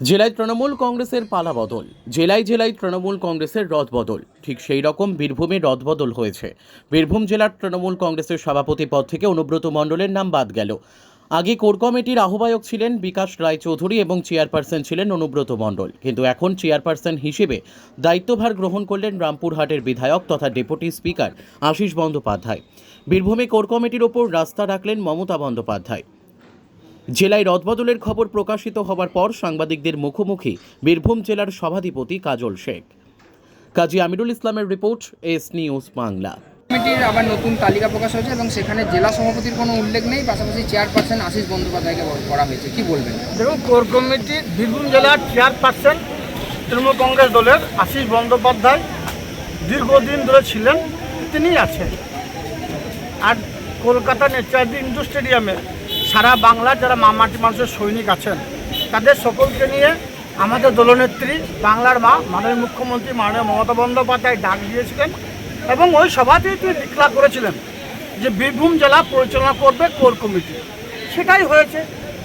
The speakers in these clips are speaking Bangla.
জেলায় তৃণমূল কংগ্রেসের পালা বদল, জেলায় জেলায় তৃণমূল কংগ্রেসের রদবদল ঠিক সেই রকম বীরভূমে রদবদল হয়েছে। বীরভূম জেলার তৃণমূল কংগ্রেসের সভাপতি পদ থেকে অনুব্রত মণ্ডলের নাম বাদ গেল। আগে কোর কমিটির আহ্বায়ক ছিলেন বিকাশ রায়চৌধুরী এবং চেয়ারপারসন ছিলেন অনুব্রত মণ্ডল। কিন্তু এখন চেয়ারপারসন হিসেবে দায়িত্বভার গ্রহণ করলেন রামপুরহাটের বিধায়ক তথা ডেপুটি স্পিকার আশিস বন্দ্যোপাধ্যায়। বীরভূমে কোর কমিটির ওপর রাস্তা রাখলেন মমতা বন্দ্যোপাধ্যায়। জেলায় রদবদলের খবর প্রকাশিত হওয়ার পর সাংবাদিকদের মুখোমুখি বীরভূম জেলার সভাধিপতি কাজল শেখ। কাজী আমিরুল ইসলামের রিপোর্ট এস নিউজ বাংলা। কমিটির আবার নতুন তালিকা প্রকাশ হয়েছে এবং সেখানে জেলা সভাপতির কোনো উল্লেখ নেই পাশাপাশি চেয়ারপারসন আশিস বন্দ্যোপাধ্যায়কে করা হয়েছে। কি বলবেন? দেখুন কোর কমিটি বীরভূম জেলার চেয়ারপারসন তৃণমূল কংগ্রেস দলের আশিস বন্দ্যোপাধ্যায় দীর্ঘদিন ধরে ছিলেন তিনি আছেন। আর কলকাতা নেচারদি ইন্ডু স্টেডিয়ামে সারা বাংলার যারা মা মাটি মানুষের সৈনিক আছেন, তাদের সকলকে নিয়ে আমাদের দলনেত্রী বাংলার মা, মাননীয় মুখ্যমন্ত্রী মাননীয় মমতা বন্দ্যোপাধ্যায় ডাক দিয়েছিলেন এবং ওই সভাতেই তিনি ডিক্লার করেছিলেন যে বীরভূম জেলা পরিচালনা করবে কোর কমিটি। সেটাই হয়েছে।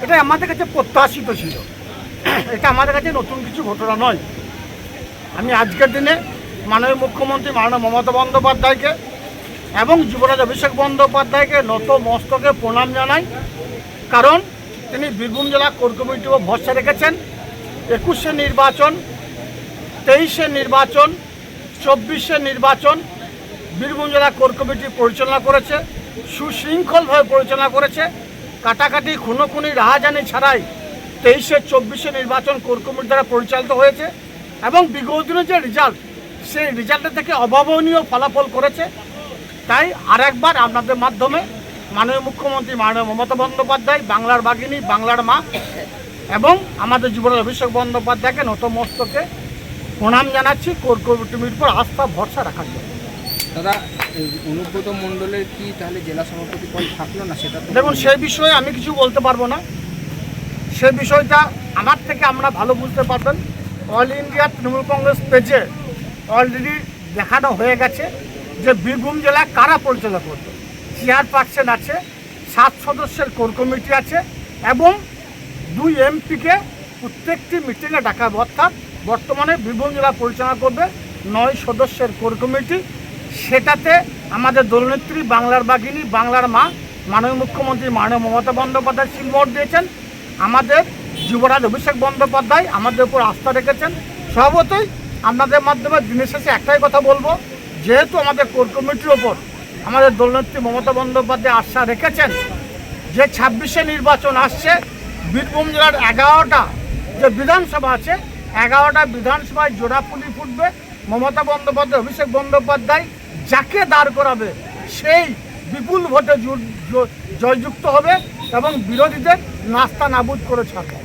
এটা আমাদের কাছে প্রত্যাশিত ছিল। এটা আমাদের কাছে নতুন কিছু ঘটনা নয়। আমি আজকের দিনে মাননীয় মুখ্যমন্ত্রী, মাননীয় মমতা বন্দ্যোপাধ্যায়কে এবং যুবরাজ অভিষেক বন্দ্যোপাধ্যায়কে নত মস্তকে প্রণাম জানাই। কারণ তিনি বীরভূম জেলা কোর উপর ভরসা রেখেছেন। একুশে নির্বাচন, তেইশে নির্বাচন, চব্বিশে নির্বাচন বীরভূম জেলা কোর কমিটি পরিচালনা করেছে, সুশৃঙ্খলভাবে পরিচালনা করেছে। কাটাকাটি, খুনোখুনি, রাহাজানি ছাড়াই তেইশে, চব্বিশে নির্বাচন কোর কমিটি দ্বারা পরিচালিত হয়েছে এবং বিগত দিনের যে রেজাল্ট সেই রেজাল্টের থেকে অভাবনীয় ফলাফল করেছে। তাই আরেকবার আপনাদের মাধ্যমে মাননীয় মুখ্যমন্ত্রী মাননীয় মমতা বন্দ্যোপাধ্যায় বাংলার বাগিনী বাংলার মা এবং আমাদের যুবরাজ অভিষেক বন্দ্যোপাধ্যায়কে নতমস্তকে প্রণাম জানাচ্ছি কোর কমিটির উপর আস্থা ভরসা রাখার জন্য। দাদা অনুব্রত মণ্ডলের কি তাহলে জেলা সভাপতি পদ থাকল না সেটা দেখুন সেই বিষয়ে আমি কিছু বলতে পারব না। সে বিষয়টা আমার থেকে আমরা ভালো বুঝতে পারবেন। অল ইন্ডিয়া তৃণমূল কংগ্রেস পেজে অলরেডি দেখানো হয়ে গেছে যে বীরভূম জেলায় কারা পরিচালনা করবে চেয়ারপারসন আছে, সাত সদস্যের কোর কমিটি আছে এবং দুই এমপিকে প্রত্যেকটি মিটিংয়ে ডাকা হবে অর্থাৎ বর্তমানে বীরভূম জেলা পরিচালনা করবে নয় সদস্যের কোর কমিটি। সেটাতে আমাদের দলনেত্রী, বাংলার বাগিনী বাংলার মা, মাননীয় মুখ্যমন্ত্রী মাননীয় মমতা বন্দ্যোপাধ্যায় সিলমোহর দিয়েছেন। আমাদের যুবরাজ অভিষেক বন্দ্যোপাধ্যায় আমাদের উপর আস্থা রেখেছেন। স্বভাবতই আপনাদের মাধ্যমে দিনের শেষে একটাই কথা বলব, যেহেতু আমাদের কোর কমিটির ওপর আমাদের দলনেত্রী মমতা বন্দ্যোপাধ্যায় আস্থা রেখেছেন যে ছাব্বিশে নির্বাচন আসছে, বীরভূম জেলার এগারোটা যে বিধানসভা আছে, এগারোটা বিধানসভায় জোড়া পুলি ফুটবে। মমতা বন্দ্যোপাধ্যায়, অভিষেক বন্দ্যোপাধ্যায় যাকে দাঁড় করাবে, সেই বিপুল ভোটে জয়যুক্ত হবে এবং বিরোধীদের নাস্তা নাবুদ করে ছাড়বে।